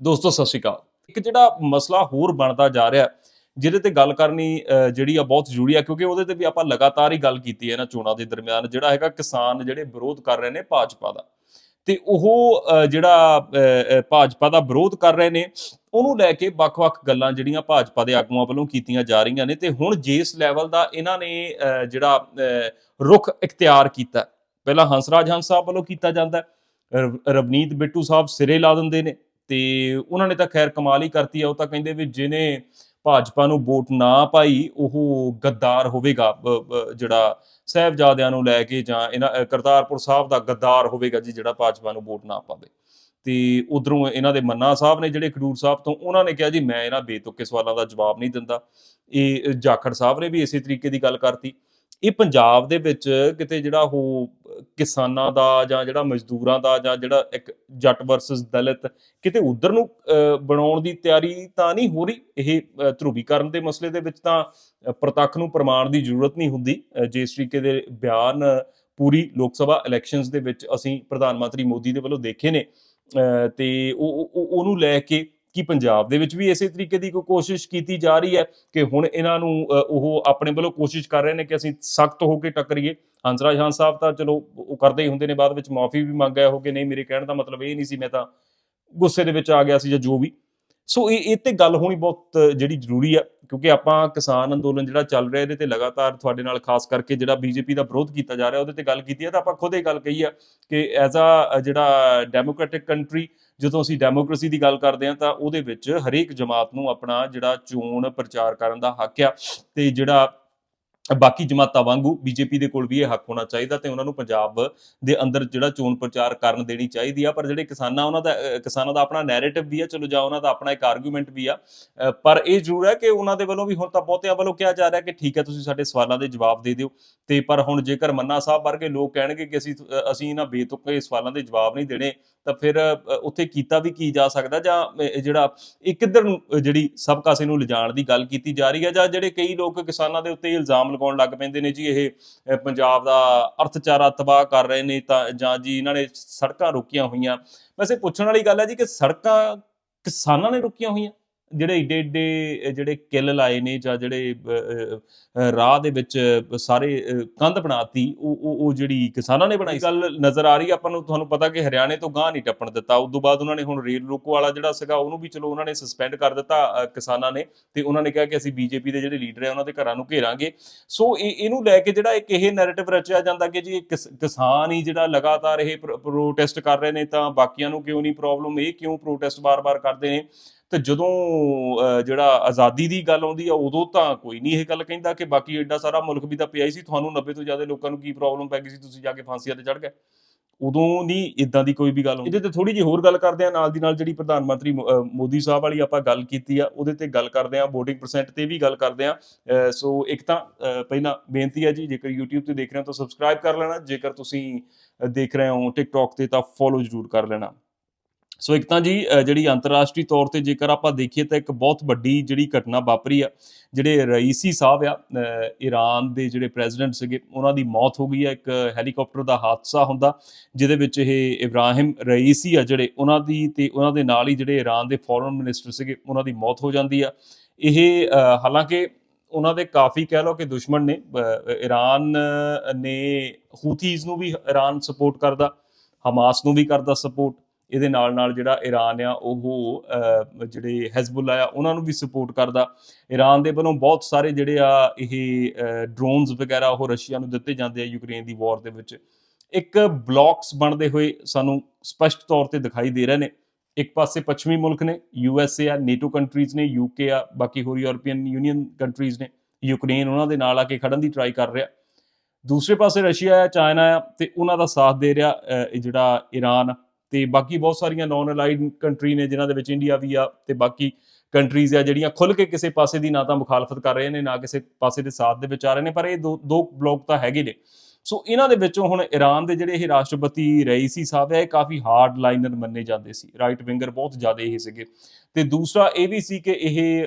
ਦੋਸਤੋ ਸਤਿ ਸ਼੍ਰੀ ਅਕਾਲ। ਇੱਕ ਜਿਹੜਾ ਮਸਲਾ ਹੋਰ ਬਣਦਾ ਜਾ ਰਿਹਾ ਜਿਹਦੇ ਤੇ ਗੱਲ ਕਰਨੀ ਜਿਹੜੀ ਆ ਬਹੁਤ ਜ਼ਰੂਰੀ ਆ ਕਿਉਂਕਿ ਉਹਦੇ ਤੇ ਵੀ ਆਪਾਂ ਲਗਾਤਾਰ ਹੀ ਗੱਲ ਕੀਤੀ ਹੈ ਨਾ ਚੋਣਾਂ ਦੇ ਦਰਮਿਆਨ ਜਿਹੜਾ ਹੈਗਾ ਕਿਸਾਨ ਜਿਹੜੇ ਵਿਰੋਧ ਕਰ ਰਹੇ ਨੇ ਭਾਜਪਾ ਦਾ। ਤੇ ਉਹ ਜਿਹੜਾ ਭਾਜਪਾ ਦਾ ਵਿਰੋਧ ਕਰ ਰਹੇ ਨੇ ਉਹਨੂੰ ਲੈ ਕੇ ਵੱਖ-ਵੱਖ ਗੱਲਾਂ ਜਿਹੜੀਆਂ ਭਾਜਪਾ ਦੇ ਆਗੂਆਂ ਵੱਲੋਂ ਕੀਤੀਆਂ ਜਾ ਰਹੀਆਂ ਨੇ ਤੇ ਹੁਣ ਜਿਸ ਲੈਵਲ ਦਾ ਇਹਨਾਂ ਨੇ ਜਿਹੜਾ ਅਹ, ਰੁਖ ਇਖਤਿਆਰ ਕੀਤਾ ਹੈ, ਪਹਿਲਾਂ ਹੰਸਰਾਜ ਹੰਸ ਸਾਹਿਬ ਵੱਲੋਂ ਕੀਤਾ ਜਾਂਦਾ ਰਵ- ਰਵਨੀਤ ਬਿੱਟੂ ਸਾਹਿਬ ਸਿਰੇ ਲਾ ਦਿੰਦੇ ਨੇ ਤੇ ਉਹਨਾਂ ਨੇ ਤਾਂ ਖੈਰ ਕਮਾਲ ਹੀ ਕਰਤੀ ਆ। ਉਹ ਤਾਂ ਕਹਿੰਦੇ ਵੀ ਜਿਹਨੇ ਭਾਜਪਾ ਨੂੰ ਵੋਟ ਨਾ ਪਾਈ, ਉਹ ਗੱਦਾਰ ਹੋਵੇਗਾ ਜਿਹੜਾ ਸਾਹਿਬਜ਼ਾਦਿਆਂ ਨੂੰ ਲੈ ਕੇ ਜਾਂ ਇਹਨਾਂ ਕਰਤਾਰਪੁਰ ਸਾਹਿਬ ਦਾ ਗੱਦਾਰ ਹੋਵੇਗਾ ਜੀ, ਜਿਹੜਾ ਭਾਜਪਾ ਨੂੰ ਵੋਟ ਨਾ ਪਾਵੇ। ਤੇ ਉਧਰੋਂ ਇਹਨਾਂ ਦੇ ਮੰਨਾ ਸਾਹਿਬ ਨੇ ਜਿਹੜੇ ਖਡੂਰ ਸਾਹਿਬ ਤੋਂ, ਉਹਨਾਂ ਨੇ ਕਿਹਾ ਜੀ, ਮੈਂ ਇਹਨਾਂ ਬੇਤੁਕੇ ਸਵਾਲਾਂ ਦਾ ਜਵਾਬ ਨਹੀਂ ਦਿੰਦਾ। ਇਹ ਜਾਖੜ ਸਾਹਿਬ ਨੇ ਵੀ ਇਸੇ ਤਰੀਕੇ ਦੀ ਗੱਲ ਕਰਤੀ। ਇਹ ਪੰਜਾਬ ਦੇ ਵਿੱਚ ਕਿਤੇ ਜਿਹੜਾ ਉਹ ਕਿਸਾਨਾਂ ਦਾ ਜਾਂ ਜਿਹੜਾ ਮਜ਼ਦੂਰਾਂ ਦਾ ਜਾਂ ਜਿਹੜਾ ਇੱਕ ਜੱਟ ਵਰਸਸ ਦਲਿਤ ਕਿਤੇ ਉਧਰ ਨੂੰ ਬਣਾਉਣ ਦੀ ਤਿਆਰੀ ਤਾਂ ਨਹੀਂ ਹੋ ਰਹੀ? ਇਹ ਅਹ, ਧਰੂਵੀਕਰਨ ਦੇ ਮਸਲੇ ਦੇ ਵਿੱਚ ਤਾਂ ਪ੍ਰਤੱਖ ਨੂੰ ਪ੍ਰਮਾਣ ਦੀ ਜ਼ਰੂਰਤ ਨਹੀਂ ਹੁੰਦੀ। ਜਿਸ ਤਰੀਕੇ ਦੇ ਬਿਆਨ ਪੂਰੀ ਲੋਕ ਸਭਾ ਇਲੈਕਸ਼ਨਸ ਦੇ ਵਿੱਚ ਅਸੀਂ ਪ੍ਰਧਾਨ ਮੰਤਰੀ ਮੋਦੀ ਦੇ ਵੱਲੋਂ ਦੇਖੇ ਨੇ ਅਹ, ਤੇ ਉਹ- ਉਹਨੂੰ ਲੈ ਕੇ ਕਿ ਪੰਜਾਬ ਦੇ ਵਿੱਚ ਵੀ ਇਸੇ ਤਰੀਕੇ ਦੀ ਕੋਈ ਕੋਸ਼ਿਸ਼ ਕੀਤੀ ਜਾ ਰਹੀ ਹੈ ਕਿ ਹੁਣ ਇਹਨਾਂ ਨੂੰ ਉਹ ਆਪਣੇ ਵੱਲੋਂ ਕੋਸ਼ਿਸ਼ ਕਰ ਰਹੇ ਨੇ ਕਿ ਅਸੀਂ ਸਖਤ ਹੋ ਕੇ ਟੱਕਰੀਏ? ਹੰਸਰਾਜ ਹਾਂ ਸਾਹਿਬ ਤਾਂ ਚਲੋ, ਉਹ ਕਰਦੇ ਹੀ ਹੁੰਦੇ ਨੇ ਬਾਅਦ ਵਿੱਚ ਮਾਫੀ ਵੀ ਮੰਗ ਗਏ ਹੋ ਕਿ ਨਹੀਂ ਮੇਰੇ ਕਹਿਣ ਦਾ ਮਤਲਬ ਇਹ ਨਹੀਂ ਸੀ, ਮੈਂ ਤਾਂ ਗੁੱਸੇ ਦੇ ਵਿੱਚ ਆ ਗਿਆ ਸੀ ਜਾਂ ਜੋ ਵੀ। ਸੋ ਇਹ ਇਹ ਤੇ ਗੱਲ ਹੋਣੀ ਬਹੁਤ ਜਿਹੜੀ ਜ਼ਰੂਰੀ ਆ, ਕਿਉਂਕਿ ਆਪਾਂ ਕਿਸਾਨ ਅੰਦੋਲਨ ਜਿਹੜਾ ਚੱਲ ਰਿਹਾ, ਇਹਦੇ ਤੇ ਲਗਾਤਾਰ ਤੁਹਾਡੇ ਨਾਲ ਖਾਸ ਕਰਕੇ ਜਿਹੜਾ ਬੀਜੇਪੀ ਦਾ ਵਿਰੋਧ ਕੀਤਾ ਜਾ ਰਿਹਾ, ਉਹਦੇ ਤੇ ਗੱਲ ਕੀਤੀ ਹੈ ਤਾਂ ਆਪਾਂ ਖੁਦ ਇਹ ਗੱਲ ਕਹੀ ਆ ਕਿ ਐਜ਼ ਅ ਜਿਹੜਾ ਡੈਮੋਕ੍ਰੈਟਿਕ ਕੰਟਰੀ ਜਦੋਂ ਅਸੀਂ ਡੈਮੋਕ੍ਰੇਸੀ ਦੀ ਗੱਲ ਕਰਦੇ ਹਾਂ ਤਾਂ ਉਹਦੇ ਵਿੱਚ ਹਰੇਕ ਜਮਾਤ ਨੂੰ ਆਪਣਾ ਜਿਹੜਾ ਚੋਣ ਪ੍ਰਚਾਰ ਕਰਨ ਦਾ ਹੱਕ ਆ ਤੇ ਜਿਹੜਾ ਬਾਕੀ ਜਮਾਤਾਂ ਵਾਂਗੂ ਬੀਜੇਪੀ ਦੇ ਕੋਲ ਵੀ ਇਹ ਹੱਕ ਹੋਣਾ ਚਾਹੀਦਾ ਤੇ ਉਹਨਾਂ ਨੂੰ ਪੰਜਾਬ ਦੇ ਅੰਦਰ ਜਿਹੜਾ ਚੋਣ ਪ੍ਰਚਾਰ ਕਰਨ ਦੇਣੀ ਚਾਹੀਦੀ ਆ, ਪਰ ਜਿਹੜੇ ਕਿਸਾਨਾਂ, ਉਹਨਾਂ ਦਾ ਕਿਸਾਨਾਂ ਦਾ ਆਪਣਾ ਨੈਰੇਟਿਵ ਵੀ ਆ, ਚਲੋ ਜਾਂ ਉਹਨਾਂ ਦਾ ਆਪਣਾ ਇੱਕ ਆਰਗੂਮੈਂਟ ਵੀ ਆ ਪਰ ਇਹ ਜ਼ਰੂਰ ਹੈ ਕਿ ਉਹਨਾਂ ਦੇ ਵੱਲੋਂ ਵੀ ਹੁਣ ਤਾਂ ਬਹੁਤਿਆਂ ਵੱਲੋਂ ਕਿਹਾ ਜਾ ਰਿਹਾ ਕਿ ਠੀਕ ਹੈ, ਤੁਸੀਂ ਸਾਡੇ ਸਵਾਲਾਂ ਦੇ ਜਵਾਬ ਦੇ ਦਿਓ ਤੇ ਪਰ ਹੁਣ ਜੇਕਰ ਮੰਨਾ ਸਾਹਿਬ ਵਰਗੇ ਲੋਕ ਕਹਿਣਗੇ ਕਿ ਅਸੀਂ ਅਸੀਂ ਇਹਨਾਂ ਬੇਤੁਕੇ ਸਵਾਲਾਂ ਦੇ ਜਵਾਬ ਨਹੀਂ ਦੇਣੇ, ਤਾਂ ਫਿਰ ਉੱਥੇ ਕੀਤਾ ਵੀ ਕੀ ਜਾ ਸਕਦਾ ਜਾਂ ਜਿਹੜਾ ਇਹ ਕਿੱਧਰ ਨੂੰ ਜਿਹੜੀ ਸਭ ਕਾਸੇ ਨੂੰ ਲਿਜਾਣ ਦੀ ਗੱਲ ਕੀਤੀ ਜਾ ਰਹੀ ਹੈ ਜਾਂ ਜਿਹੜੇ ਕਈ ਲੋਕ ਕਿਸਾਨਾਂ ਦੇ ਉੱਤੇ ਇਲਜ਼ਾਮ ਲਗਾਉਣ ਲੱਗ ਪੈਂਦੇ ਨੇ ਜੀ ਇਹ ਪੰਜਾਬ ਦਾ ਅਰਥਚਾਰਾ ਤਬਾਹ ਕਰ ਰਹੇ ਨੇ ਤਾਂ, ਜਾਂ ਜੀ ਇਹਨਾਂ ਨੇ ਸੜਕਾਂ ਰੁਕੀਆਂ ਹੋਈਆਂ। ਵੈਸੇ ਪੁੱਛਣ ਵਾਲੀ ਗੱਲ ਹੈ ਜੀ ਕਿ ਸੜਕਾਂ ਕਿਸਾਨਾਂ ਨੇ ਰੁਕੀਆਂ ਹੋਈਆਂ? ਜਿਹੜੇ ਏਡੇ ਏਡੇ ਜਿਹੜੇ ਕਿੱਲ ਲਾਏ ਨੇ ਜਾਂ ਜਿਹੜੇ ਰਾਹ ਦੇ ਵਿੱਚ ਸਾਰੇ ਅਹ, ਕੰਧ ਬਣਾਤੀ ਉਹ ਉਹ ਉਹ ਜਿਹੜੀ ਕਿਸਾਨਾਂ ਨੇ ਬਣਾਈ ਗੱਲ ਨਜ਼ਰ ਆ ਰਹੀ ਆਪਾਂ ਨੂੰ ਤੁਹਾਨੂੰ ਪਤਾ ਕਿ ਹਰਿਆਣੇ ਤੋਂ ਗਾਂ ਨਹੀਂ ਟੱਪਣ ਦਿੱਤਾ। ਉਸ ਤੋਂ ਬਾਅਦ ਉਹਨਾਂ ਨੇ ਹੁਣ ਰੇਲ ਰੋਕੋ ਵਾਲਾ ਜਿਹੜਾ ਸੀਗਾ ਉਹਨੂੰ ਵੀ ਚਲੋ ਉਹਨਾਂ ਨੇ ਸਸਪੈਂਡ ਕਰ ਦਿੱਤਾ ਕਿਸਾਨਾਂ ਨੇ। ਤੇ ਉਹਨਾਂ ਨੇ ਕਿਹਾ ਕਿ ਅਸੀਂ ਬੀਜੇਪੀ ਦੇ ਜਿਹੜੇ ਲੀਡਰ ਆ ਉਹਨਾਂ ਦੇ ਘਰਾਂ ਨੂੰ ਘੇਰਾਂਗੇ। ਸੋ ਇਹ ਇਹਨੂੰ ਲੈ ਕੇ ਜਿਹੜਾ ਇੱਕ ਇਹ ਨੈਰੇਟਿਵ ਰਚਿਆ ਜਾਂਦਾ ਕਿ ਜੀ ਇਹ ਕਿਸਾਨ ਹੀ ਜਿਹੜਾ ਲਗਾਤਾਰ ਇਹ ਪ੍ਰੋਟੈਸਟ ਕਰ ਰਹੇ ਨੇ ਤਾਂ ਬਾਕੀਆਂ ਨੂੰ ਕਿਉਂ ਨਹੀਂ ਪ੍ਰੋਬਲਮ ਇਹ ਕਿਉਂ ਪ੍ਰੋਟੈਸਟ ਬਾਰ-ਬਾਰ ਕਰਦੇ ਨੇ? ਤੇ ਜਦੋਂ ਜਿਹੜਾ ਆਜ਼ਾਦੀ ਦੀ ਗੱਲ ਆਉਂਦੀ ਆ, ਉਦੋਂ ਤਾਂ ਕੋਈ ਨਹੀਂ ਇਹ ਗੱਲ ਕਹਿੰਦਾ ਕਿ ਬਾਕੀ ਐਡਾ ਸਾਰਾ ਮੁਲਕ ਵੀ ਤਾਂ ਪਿਆ ਹੀ ਸੀ, ਤੁਹਾਨੂੰ 90 ਤੋਂ ਜ਼ਿਆਦਾ ਲੋਕਾਂ ਨੂੰ ਕੀ ਪ੍ਰੋਬਲਮ ਪੈ ਗਈ ਸੀ, ਤੁਸੀਂ ਜਾ ਕੇ ਫਾਂਸੀਆਂ ਤੇ ਚੜ ਗਏ। ਉਦੋਂ ਨਹੀਂ ਇਦਾਂ ਦੀ ਕੋਈ ਵੀ ਗੱਲ ਹੁੰਦੀ। ਇਹਦੇ ਤੇ ਥੋੜੀ ਜਿਹੀ ਹੋਰ ਗੱਲ ਕਰਦੇ ਆ, ਨਾਲ ਦੀ ਨਾਲ ਜਿਹੜੀ ਪ੍ਰਧਾਨ ਮੰਤਰੀ ਮੋ- ਮੋਦੀ ਸਾਹਿਬ ਵਾਲੀ ਆਪਾਂ ਗੱਲ ਕੀਤੀ ਆ, ਉਹਦੇ ਤੇ ਗੱਲ ਕਰਦੇ ਆ, VOTING ਪਰਸੈਂਟ ਤੇ ਵੀ ਗੱਲ ਕਰਦੇ ਆ। ਸੋ ਇੱਕ ਤਾਂ ਪਹਿਲਾਂ ਬੇਨਤੀ ਆ ਜੀ, ਜੇਕਰ YouTube ਤੇ ਦੇਖ ਰਹੇ ਹੋ ਤਾਂ ਸਬਸਕ੍ਰਾਈਬ ਕਰ ਲੈਣਾ, ਜੇਕਰ ਤੁਸੀਂ ਦੇਖ ਰਹੇ ਹੋ TikTok ਤੇ ਤਾਂ ਫੋਲੋ ਜ਼ਰੂਰ ਕਰ ਲੈਣਾ। ਸੋ ਇੱਕ ਤਾਂ ਜੀ ਜਿਹੜੀ ਅੰਤਰਰਾਸ਼ਟਰੀ ਤੌਰ ਤੇ ਜੇਕਰ ਆਪਾਂ ਦੇਖੀਏ ਤਾਂ ਇੱਕ ਬਹੁਤ ਵੱਡੀ ਜਿਹੜੀ ਘਟਨਾ ਵਾਪਰੀ ਆ, ਜਿਹੜੇ ਰਈਸੀ ਸਾਹਿਬ ਆ ਈਰਾਨ ਦੇ ਜਿਹੜੇ ਪ੍ਰੈਜ਼ੀਡੈਂਟ ਸੀਗੇ, ਉਹਨਾਂ ਦੀ ਮੌਤ ਹੋ ਗਈ ਆ, ਇੱਕ ਹੈਲੀਕਾਪਟਰ ਦਾ ਹਾਦਸਾ ਹੁੰਦਾ, ਜਿਹਦੇ ਵਿੱਚ ਇਹ ਇਬਰਾਹਿਮ ਰਈਸੀ ਆ ਜਿਹੜੇ ਉਹਨਾਂ ਦੀ ਤੇ ਉਹਨਾਂ ਦੇ ਨਾਲ ਹੀ ਜਿਹੜੇ ਈਰਾਨ ਦੇ ਫੋਰਨ ਮਿਨਿਸਟਰ ਸੀਗੇ, ਉਹਨਾਂ ਦੀ ਮੌਤ ਹੋ ਜਾਂਦੀ ਆ। ਇਹ ਹਾਲਾਂਕਿ ਉਹਨਾਂ ਦੇ ਕਾਫੀ ਕਹਿ ਲਓ ਕਿ ਦੁਸ਼ਮਣ ਨੇ ਈਰਾਨ ਨੇ ਹੂਥੀਜ਼ ਨੂੰ ਵੀ ਈਰਾਨ ਸਪੋਰਟ ਕਰਦਾ, ਹਮਾਸ ਨੂੰ ਵੀ ਕਰਦਾ ਸਪੋਰਟ ਇਹਦੇ ਨਾਲ ਨਾਲ ਜਿਹੜਾ ਈਰਾਨ ਆ, ਉਹ ਜਿਹੜੇ ਹੈਜ਼ਬੁੱਲਾ ਆ, ਉਹਨਾਂ ਨੂੰ ਵੀ ਸਪੋਰਟ ਕਰਦਾ। ਈਰਾਨ ਦੇ ਵੱਲੋਂ ਬਹੁਤ ਸਾਰੇ ਜਿਹੜੇ ਆ, ਇਹ ਡਰੋਨਸ ਵਗੈਰਾ ਉਹ ਰਸ਼ੀਆ ਨੂੰ ਦਿੱਤੇ ਜਾਂਦੇ ਆ ਯੂਕਰੇਨ ਦੀ ਵਾਰ ਦੇ ਵਿੱਚ। ਇੱਕ ਬਲੌਕਸ ਬਣਦੇ ਹੋਏ ਸਾਨੂੰ ਸਪਸ਼ਟ ਤੌਰ ਤੇ ਦਿਖਾਈ ਦੇ ਰਹੇ ਨੇ। ਇੱਕ ਪਾਸੇ ਪੱਛਮੀ ਮੁਲਕ ਨੇ ਯੂ ਐਸ ਏ ਆ ਨੇਟੋ ਕੰਟਰੀਜ਼ ਨੇ ਯੂ ਕੇ ਆ, ਬਾਕੀ ਹੋਰ ਯੂਰਪੀਅਨ ਯੂਨੀਅਨ ਕੰਟਰੀਜ਼ ਨੇ। ਯੂਕਰੇਨ ਉਹਨਾਂ ਦੇ ਨਾਲ ਆ ਕੇ ਖੜਨ ਦੀ ਟਰਾਈ ਕਰ ਰਿਹਾ। ਦੂਸਰੇ ਪਾਸੇ ਰਸ਼ੀਆ ਆ, ਚਾਈਨਾ ਆ, ਤੇ ਉਹਨਾਂ ਦਾ ਸਾਥ ਦੇ ਰਿਹਾ ਇਹ ਜਿਹੜਾ ਈਰਾਨ ਆ। ਤੇ ਬਾਕੀ ਬਹੁਤ ਸਾਰੀਆਂ ਨਾਨ ਅਲਾਈਡ ਕੰਟਰੀ ਨੇ, ਜਿਨ੍ਹਾਂ ਦੇ ਵਿੱਚ ਇੰਡੀਆ ਵੀ ਆ ਤੇ ਬਾਕੀ ਕੰਟਰੀਜ਼ ਆ ਜਿਹੜੀਆਂ ਖੁੱਲ ਕੇ ਕਿਸੇ ਪਾਸੇ ਦੀ ਨਾ ਤਾਂ ਮੁਖਾਲਫਤ ਕਰ ਰਹੇ ਨੇ, ਨਾ ਕਿਸੇ ਪਾਸੇ ਦੇ ਸਾਥ ਦੇ ਵਿੱਚ ਆ ਰਹੇ ਨੇ, ਪਰ ਇਹ ਦੋ ਦੋ ਬਲੌਕ ਤਾਂ ਹੈਗੇ ਨੇ। ਸੋ ਇਹਨਾਂ ਦੇ ਵਿੱਚੋਂ ਹੁਣ ਈਰਾਨ ਦੇ ਜਿਹੜੇ ਇਹ ਰਾਸ਼ਟਰਪਤੀ ਰਈਸੀ ਸਾਹਿਬ ਹੈ ਇਹ ਕਾਫੀ ਹਾਰਡ ਲਾਈਨਰ ਮੰਨੇ ਜਾਂਦੇ ਸੀ। ਰਾਈਟ ਵਿੰਗਰ ਬਹੁਤ ਜ਼ਿਆਦਾ ਇਹ ਸੀਗੇ। ਤੇ ਦੂਸਰਾ ਇਹ ਵੀ ਸੀ ਕਿ ਇਹ